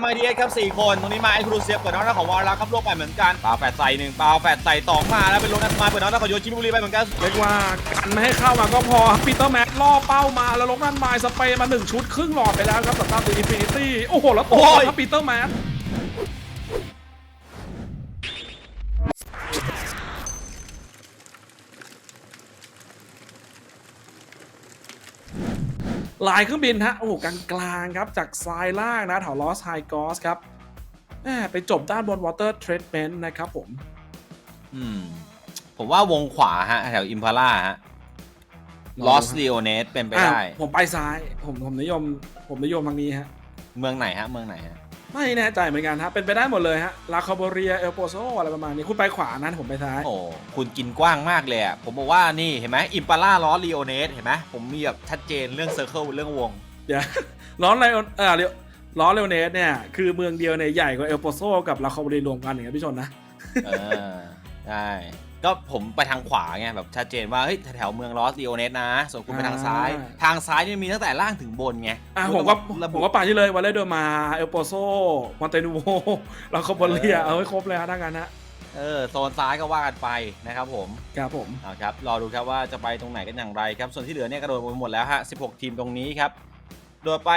MIDS ครับ 4 คน ตรงนี้มาไอ้ครูเซียเปิดน้องนักของวาระครับลวกไปเหมือนกันปาแฟดใส่หนึ่งปาแฟดใส่สองมาแล้วเป็นลงนัสมาเปิดน้องนักของโยชิบุรีไปเหมือนกันเรียกว่ากันไม่ให้เข้ามาก็พอปีเตอร์แมทล่อเป้ามาแล้วลงนั่นไมาสเปย์มาหนึ่งชุดครึ่งหลอดไปแล้วครับสำหรับดีอินฟินิตี้โอ้โหแล้วตกครับปีเตอร์แมท ลายเครื่องบินฮะ โอ้โหกลางกลางๆครับ จากซ้ายล่างนะแถวลอสไฮกอสครับแหม่ไปจบด้านบนวอเตอร์เทรดเมนต์นะครับผม อืม ผมว่าวงขวาฮะ แถวอิมพาร่าฮะ Lost l e o n e s เป็นไปได้อะผมไปซ้าย ผมผมนิยม ผมนิยมทางนี้ฮะ เมืองไหนฮะ เมืองไหนฮะ ไม่แน่ใจเหมือนกันฮะเป็นไปได้หมดเลยฮะลาคาโบเรียเอลโปโซอะไรประมาณนี้คุณไปขวานั้นผมไปซ้ายโอ้คุณกินกว้างมากเลยอะผมบอกว่านี่เห็นไหมอิมพาร่าล้อลีโอเนสเห็นไหมผมมีแบบชัดเจนเรื่องเซอร์เคิลเรื่องวง เดี๋ยวล้อไลออนเออเรียล้อเลโอเนสเนี่ยคือเมืองเดียวเนี่ยใหญ่กว่าเอลโปโซกับลาคาโบเรียรวมกันอย่างเงี้ยพี่ชนนะเออใช่ ก็ผมไปทางขวาไงแบบชัดเจนว่าเฮ้ยแถวๆเมืองลอสลีโอเนสนะ ส่วนคุณไปทางซ้าย อ่า ทางซ้ายเนี่ยมีตั้งแต่ล่างถึงบนไงอะผมก็ระผบุมก็ไปที่เลยวันเลเดอร์มา เอลโปโซมอนเตนูโวลาคาโบเรียเออเอาให้ครบเลยฮะทั้งนั้นฮะเออโซนซ้ายก็ว่ากันไปนะครับผม ครับผม เอาครับ รอดูครับว่าจะไปตรงไหนกันอย่างไรครับ ส่วนที่เหลือเนี่ยกระโดดไปหมดแล้วฮะ 16 ทีมตรงนี้ครับ โดดไป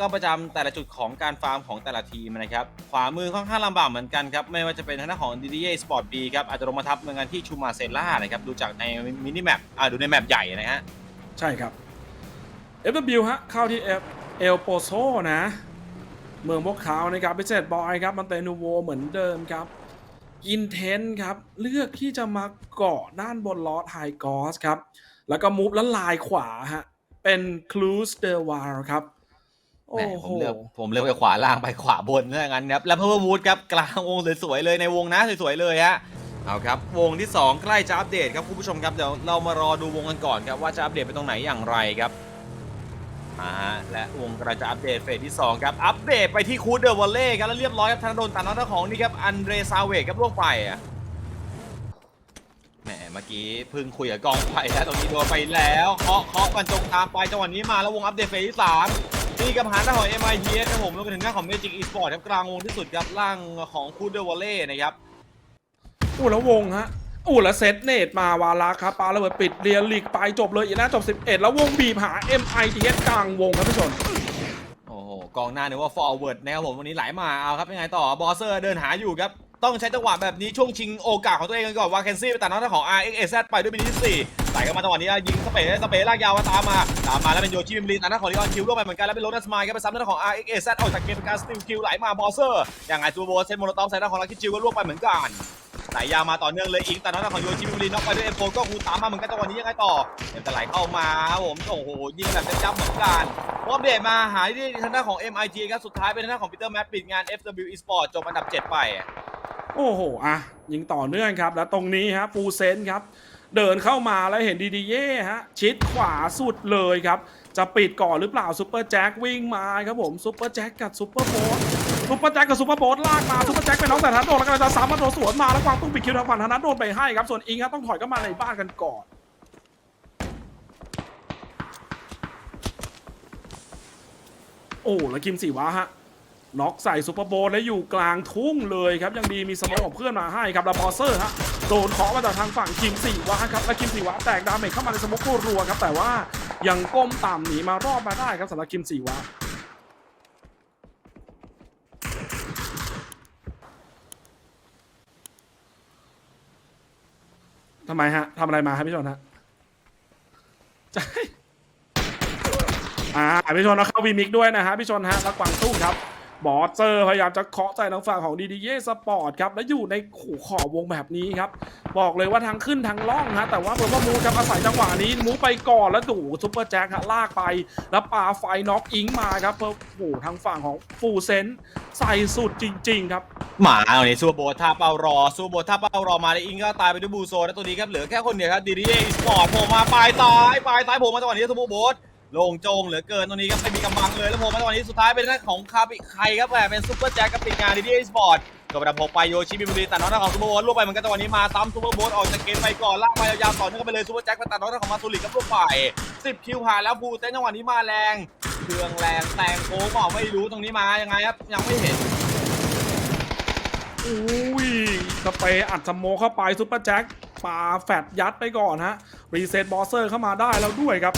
ก็ประจำแต่ละจุดของการฟาร์มของแต่ละทีมนะครับ ขวามือค่อนข้างลำบากเหมือนกันครับ ไม่ว่าจะเป็นทางด้านของ DDA Sport B ครับ อาจจะลงมาทับเมืองกันที่ชูมาเซล่านะครับ ดูจากในมินิแมปอ่าดูในแมปใหญ่นะฮะ ใช่ครับ FW ฮะ เข้าที่เอเอลโปโซนะ เมืองพวกเขานะครับพิเศษบอยครับ มันเตนูโวเหมือนเดิมครับอินเทนครับ เลือกที่จะมาเกาะด้านบนลอสไฮกอสครับ แล้วก็มูฟแล้วลายขวาฮะ เป็นคลูสเดวาร์ครับโอ้แหมผโหมเลือกผมเลือกไปขวาล่างไปขวาบนถ้างั้นครับแล้วเพิ่มวูดครับกลางวงสวยๆเลยในวงนะสวยๆเลยฮะเอาครับวงที่ 2 ใกล้จะอัปเดตครับคุณผู้ชมครับเดี๋ยวเรามารอดูวงกันก่อนครับว่าจะอัปเดตไปตรงไหนอย่างไรครับอ่าฮะและวงกำลังจะอัปเดตเฟสที่ 2 ครับ อัปเดตไปที่คูดเดอร์วอลเล่ครับแล้วเรียบร้อยครับธนดลตันนัทของนี่ครับอันเดรซาเวกครับล่วงไปอะแหม เมื่อกี้เพิ่งคุยกับกองไฟแล้วตรงนี้โดนไปแล้วเคาะเคาะกันจงตามไปจังหวะนี้มาแล้ววงอัปเดตเฟสที่สามนี่กับหางหน้าของ MITS ครับผมรวมไปถึงหน้าของ Magic Esport ครับกลางวงที่สุดครับล่างของคูเดอร์วอลเล่นะครับอู้แล้ววงฮะอู้แล้วเซตเนตมาวาระครับปาระเบิดปิดเรียนลีกไปจบเลยอีน่าจบ 11 แล้ววงบีบหา MITS กลางวงครับพี่ชนโอ้โหกองหน้านึกว่า forward นะครับผมวันนี้ไหลมาเอาครับยังไงต่อบอสเซอร์เดินหาอยู่ครับ ต้องใช้จังหวะแบบนี้ช่วงชิงโอกาสของตัวเองกันก่อนวาเคนซี่ไปตัดหน้าของ RXZ ไปด้วยมินิที่สี่ใส่กันมาจังหวะนี้ยิงสเปรย์สเปรย์ลากยาวตามมาตามมาแล้วเป็นโยชิมิมลีตัดหน้าของลีออนคิวร่วมไปเหมือนกันแล้วเป็นโรนัสมายครับไปซ้ำหน้าของ RXZ ออกจากเกมเป็นการสติลคิวไหลมาบอสเซอร์อย่างไงจูโบเซนโมโนตอมใส่หน้าของลักกี้จิวก็ร่วงไปเหมือนกันสายยาวมาต่อเนื่องเลยอิงแต่น้องของโยชิมิบุรีน็อกไปด้วยเอโฟก็คูตามมาเหมือนกันจังหวะนี้ยังไงต่อเดี๋ยวจะไหลเข้ามาผมโอ้โหยิงแบบจ้ำเหมือนกันพออัปเดตมาหายที่ทางด้านของ MIT ครับสุดท้ายเป็นทางด้านของปีเตอร์แมทปิดงาน FW Esport จบอันดับ 7 ไป โอ้โหอะยิงต่อเนื่องครับ แล้วตรงนี้ฮะฟูเซนครับ เดินเข้ามาแล้วเห็นดีดีเย่ฮะ ชิดขวาสุดเลยครับ จะปิดก่อนหรือเปล่าซูเปอร์แจ็ควิ่งมาครับผมซูเปอร์แจ็คกับซูเปอร์โบ๊ทซูเปอร์แจ็คกับซูเปอร์โบ๊ทลากมาซูเปอร์แจ็คเป็นน้องแต่ทันโดนแล้วก็จะสามารถโดนสวนมาแล้วกวางตุ้งปิดคิวทางฝั่งธนัทโดนไปให้ครับ ส่วนอิงครับต้องถอยก็มาในบ้านกันก่อนโอ้แล้วคิมสีวะฮะ น็อกใส่ซูเปอร์โบว์แล้วอยู่กลางทุ่งเลยครับ ยังดีมีสมองของเพื่อนมาให้ครับแล้วบอเซอร์ฮะโดนเคามาจากทางฝั่งคิมสี่วะครับและคิมสี่วะแตกดาเมจเข้ามาในสมองรัวครับ แต่ว่ายังก้มต่ำหนีมารอดมาได้ครับสำหรับคิมสี่วะทำไมฮะทำอะไรมาครับพี่ชนฮะใช่อ่าพี่ชนนะเข้าวีมิกด้วยนะฮะพี่ชนฮะแล้วกวางตุ้งครับ บอสเซอร์พยายามจะเคาะใจทางฝั่งของดีดีเยสปอร์ตครับ แล้วอยู่ในขู่ขอบวงแบบนี้ครับ บอกเลยว่าทางขึ้นทางล่องฮะ แต่ว่าเบอร์ว่ามูครับอาศัยจังหวะนี้ มูไปก่อนแล้วดูซุปเปอร์แจ็คฮะลากไป แล้วปาไฟน็อกอิงมาครับเพื่อโอ้โหทางฝั่งของฟูเซนใส่สุดจริง ๆ ครับ หมาเอาเนี่ยซูโบท่าเป้ารอซูโบท่าเป้ารอมาแล้วอิงก็ตายไปด้วยบูโซแล้วตัวนี้ครับเหลือแค่คนเดียวครับดีดีเอสปอร์ตโผล่มาปลายซ้ายปลายซ้ายโผล่มาจังหวะนี้ซูโบโบส โล่งโจงเหลือเกินตรงนี้ครับไม่มีกำลังเลยแล้วผมาจังหวะนี้สุดท้ายเป็นหน้าของคาบิใครครับแหมเป็นซุปเปอร์แจ็คกับปิดงานดีดีสปอร์ตก็ประดับหกไปโยชิมิบุรีตัดน้องน้าของซูโบโบสล่วงไปเหมือนกันจังหวะนี้มาซ้ำซูเปอร์โบสออกจากเกมไปก่อนลากไปยาวๆต่อเนื่องไปเลยซูเปอร์แจ็คไปตัดน้องน้าของมาซูริกับลูกฝ่าย10คิวผ่านแล้วบูเต้นจังหวะนี้มาแรงเครื่องแรงแตงโค้งเปล่าไม่รู้ตรงนี้มายังไงครับยังไม่เห็นอุ้ยสเปรย์อัดสโมเข้าไปซุปเปอร์แจ็คปาแฟดยัดไปก่อนฮะรีเซ็ตบอสเซอร์เข้ามาได้แล้วด้วยครับ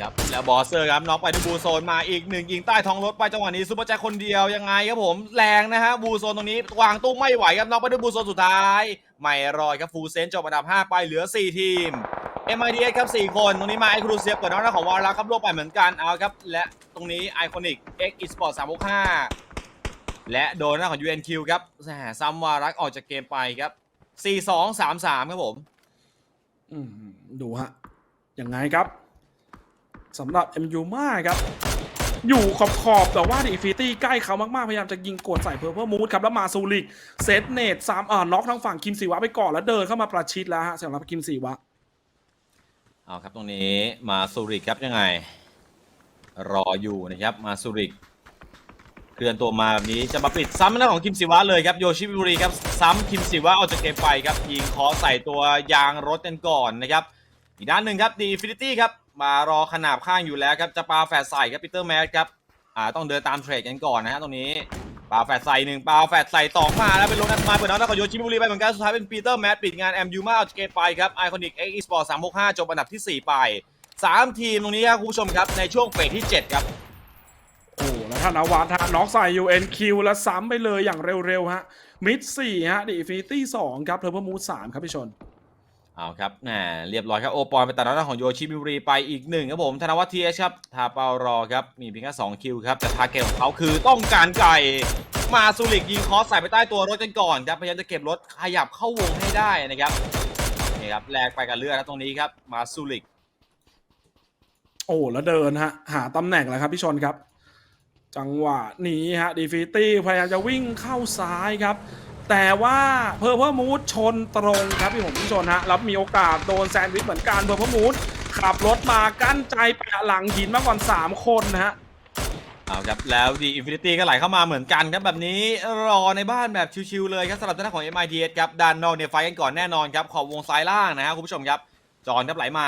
ครับแล้วบอสเซอร์ครับน็อกไปที่บูโซนมาอีกหนึ่งยิงใต้ท้องรถไปจังหวะนี้ซูเปอร์แจ็คคนเดียวยังไงครับผมแรงนะฮะบูโซนตรงนี้วางตู้ไม่ไหวครับน็อกไปด้วยบูโซนสุดท้ายไม่รอดครับฟูลเซนจบอันดับ 5 ไปเหลือ 4 ทีม MIDS ครับ 4 คน ตรงนี้มาไอครูเซียเปิดน้องน้าของวาระครับลวกไปเหมือนกันเอาครับ และตรงนี้ไอคอนิก X Esport 365 และโดนหน้าของ UNQ ครับแหมซัมวารักออกจากเกมไปครับ 4-2-3-3 ครับผมอืมดูฮะยังไงครับ สำหรับ MU มาครับ อยู่ขอบขอบๆแต่ว่าดีฟิตี้ใกล้เขามาก ๆ พยายามจะยิงกดใส่เพอร์เพ e มูดครับ แล้วมาซูริกเซตเนตสามอ่าน็อกทางฝั่งคิมสีวะไปก่อนแล้วเดินเข้ามาประชิดแล้วฮะสำหรับคิมสีวะ เอาครับตรงนี้มาซูริกครับยังไง รออยู่นะครับมาซูริกเคลื่อนตัวมาแบบนี้จะมาปิดซ้ำหน้าของคิมซิวะเลยครับโยชิบุรีครับซ้ำคิมซิวะออกจากเกมไปครับยิงเคอใส่ตัวยางรถกันก่อนนะครับอีกด้านหนึ่งครับดีฟินิตี้ครับ มารอขนาบข้างอยู่แล้วครับจะปาแฟดใส่ครับปีเตอร์แมสครับอ่าต้องเดินตามเทรดกันก่อนนะฮะตรงนี้ปาแฟดใส่หนึ่งปาแฟดใส่สองมาแล้วเป็นโรนัลมาเปิดน้องน้าของโยชิบิบุรีไปเหมือนกันสุดท้ายเป็นปีเตอร์แมสปิดงานแอมยูมาออาเกมไปครับไอคอนิกเอ็กซ์สปอร์ตสามหกห้าจบอันดับที่สี่ไปสามทีมตรงนี้ครับคุณผู้ชมครับในช่วงเฟสที่7ครับโอ้แล้วธนอวัฒน์ฮะน็อกใส่ UNQ แล้วซ้ำไปเลยอย่างเร็วๆฮะมิดสี่ฮะดีฟิตี้สองครับเพอร์เพ e มูดสามครับพี่ชน เอาครับแหมเรียบร้อยครับ โอปอนไปตัดหน้าของโยชิบิบุรีไปอีกหนึ่งครับผม ธนวัฒน์ทีเอชครับทาเปารอครับ มีเพียงแค่2คิวครับ แต่ทาเกตของเขาคือต้องการไก่ มาซูริกยิงคอสใส่ไปใต้ตัวรถกันก่อนครับ พยายามจะเก็บรถขยับเข้าวงให้ได้นะครับ นี่ครับแลกไปกับเลือดครับตรงนี้ครับ มาซูริก โอ้แล้วเดินฮะ หาตำแหน่งแล้วครับพี่ชนครับ จังหวะนี้ฮะดีฟิตี้พยายามจะวิ่งเข้าซ้ายครับ แต่ว่าเพอร์เพ e มูดชนตรงครับพี่ผมพี่ชนฮะแล้วมีโอกาสโดนแซนด์วิชเหมือนกันเพอร์เพ e มูดขับรถมากั้นใจแปะหลังหินมาก่อน 3 คนนะฮะเอาครับแล้วดีอินฟินิตี้ก็ไหลเข้ามาเหมือนกันครับแบบนี้รอในบ้านแบบชิวๆเลยครับสำหรับทางด้าของ MITS ครับด้านนอกเนี่ยไฟกันก่อนแน่นอนครับขอบวงซ้ายล่างนะครับคุณผู้ชมครับ จอนครับไหลมา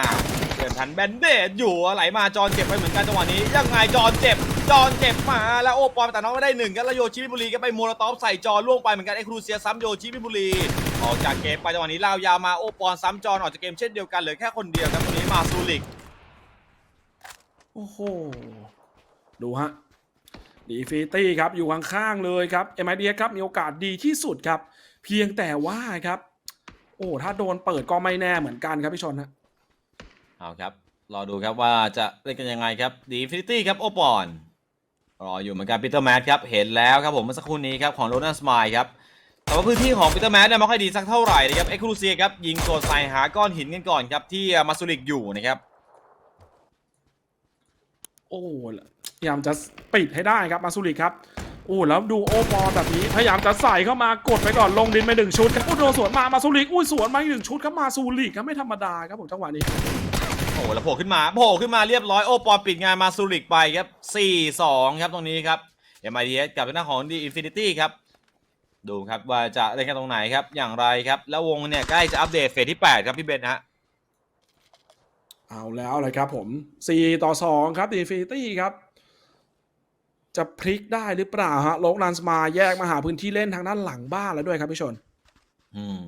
เดินทันแบนเดดอยู่ไหลมาจอนเจ็บไปเหมือนกันจังหวะนี้ยังไงจอนเจ็บ จอนเจ็บมาแล้วโอปอนแต่น้องไม่ได้หนึ่งครับแล้วโยชิบิบุรีก็ไปโมโลตอฟใส่จอนล่วงไปเหมือนกันไอ้ครูเซียซ้ำโยชิบิบุรีออกจากเกมไปจังหวะนี้ลาวยาวมาโอปอนซ้ำจอนออกจากเกมเช่นเดียวกันเหลือแค่คนเดียวครับตรงนี้มาซูลิกโอ้โหดูฮะดีฟิตี้ครับอยู่ข้างๆเลยครับ m i d ครับมีโอกาสดีที่สุดครับ เพียงแต่ว่าครับ โอ้ถ้าโดนเปิดก็ไม่แน่เหมือนกันครับพี่ชนฮะเอาครับรอดูครับว่าจะเล่นกันยังไงครับดีฟินิตี้ครับโอปอน รออยู่เหมือนกันปีเตอร์แมทครับ เห็นแล้วครับผมเมื่อสักครู่นี้ครับของโรนัลสมายครับ แต่ว่าพื้นที่ของปีเตอร์แมทเนี่ยไม่ค่อยดีสักเท่าไหร่นะครับ เอ็กซ์ครูเซียครับยิงโซนใส่หาก้อนหินกันก่อนครับที่มาซูริกอยู่นะครับ โอ้พยายามจะปิดให้ได้ครับมาซูริกครับโอ้แล้วดูโอปอลแบบนี้พยายามจะใส่เข้ามากดไปก่อนลงดินไปหนึ่งชุดครับอุ้ยโดนสวนมามาซูริกอุ้ยสวนมาอีกหนึ่งชุดครับมาซูริครับไม่ธรรมดาครับผมจังหวะนี้ โอ้แล้วโผล่ขึ้นมาโผล่ขึ้นมาเรียบร้อยโอปอนปิดงานมาซูริกไปครับ 4-2 ครับตรงนี้ครับ MIDS กับทางด้านของ The Infinity ครับดูครับว่าจะเล่นกันตรงไหนครับอย่างไรครับ แล้ววงเนี่ยใกล้จะอัปเดตเฟสที่ 8 ครับพี่เบนฮะเอาแล้วเลยครับผม 4 ต่อ 2 ครับดีฟิตี้ครับ จะพลิกได้หรือเปล่าฮะโลกนันสมาแยกมาหาพื้นที่เล่นทางด้านหลังบ้านแล้วด้วยครับพี่ชน อืม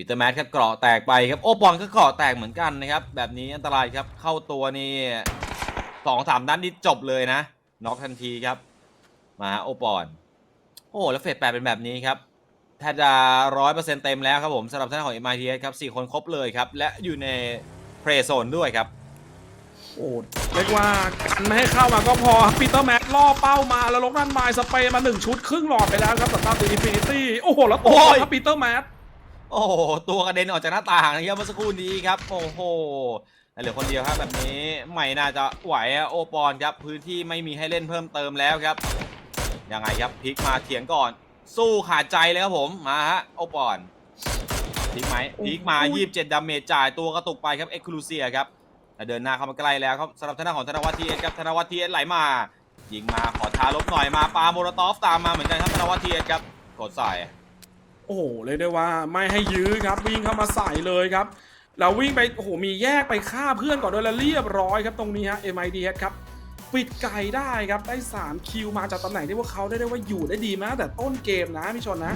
ปีเตอร์แมทครับเกราะแตกไปครับโอปอนก็เกราะแตกเหมือนกันนะครับ แบบนี้อันตรายครับเข้าตัวนี่สองสามนัดนี่จบเลยนะน็อกทันทีครับ มาโอปอนโอ้แล้วเฟสแปดเป็นแบบนี้ครับแทบจะร้อยเปอร์เซ็นต์เต็มแล้วครับผมสำหรับท่านของ MITS ครับสี่คนครบเลยครับ และอยู่ในเพรโซนด้วยครับ โอ้เรียกว่ากันไม่ให้เข้ามาก็พอปีเตอร์แมทล่อเป้ามาแล้วลกนันไมล์สเปรย์มาหนึ่งชุดครึ่งหลอดไปแล้วครับสำหรับดีฟินิตี้โอ้โหแล้วตัวโอ้ยครับปีเตอร์แมท โอ้โหตัวกระเด็นออกจากหน้าต่างนะครับเมื่อสักครู่นี้ครับ โอ้โหเหลือคนเดียวครับแบบนี้ไม่น่าจะไหวอะโอปอนครับพื้นที่ไม่มีให้เล่นเพิ่มเติมแล้วครับยังไงครับพลิกมาเถียงก่อน สู้ขาดใจเลยครับผมมาฮะโอปอนพลิกไหมพลิกมา 27 ดาเมจจ่ายตัวกระตุกไปครับเอ็กซ์คลูเซียครับแต่เดินหน้าเข้ามาใกล้แล้วครับสำหรับทางด้านของธนวัฒน์ทีเอสครับธนวัฒน์ทีเอสไหลมายิงมาขอทาลบหน่อยมาปาโมโรตอฟตามมาเหมือนกันครับธนวัฒน์ทีเอสครับกดใส่ โอ้โหเลยได้ว่าไม่ให้ยื้อครับ วิ่งเข้ามาใส่เลยครับแล้ววิ่งไปโอ้โหมีแยกไปฆ่าเพื่อนก่อนด้วยแล้วเรียบร้อยครับตรงนี้ฮะ MID ครับปิดไก่ได้ครับได้ 3 คิวมาจากตำแหน่งที่พวกเขาได้ได้ว่าอยู่ได้ดีมากแต่ต้นเกมนะพี่ชนนะ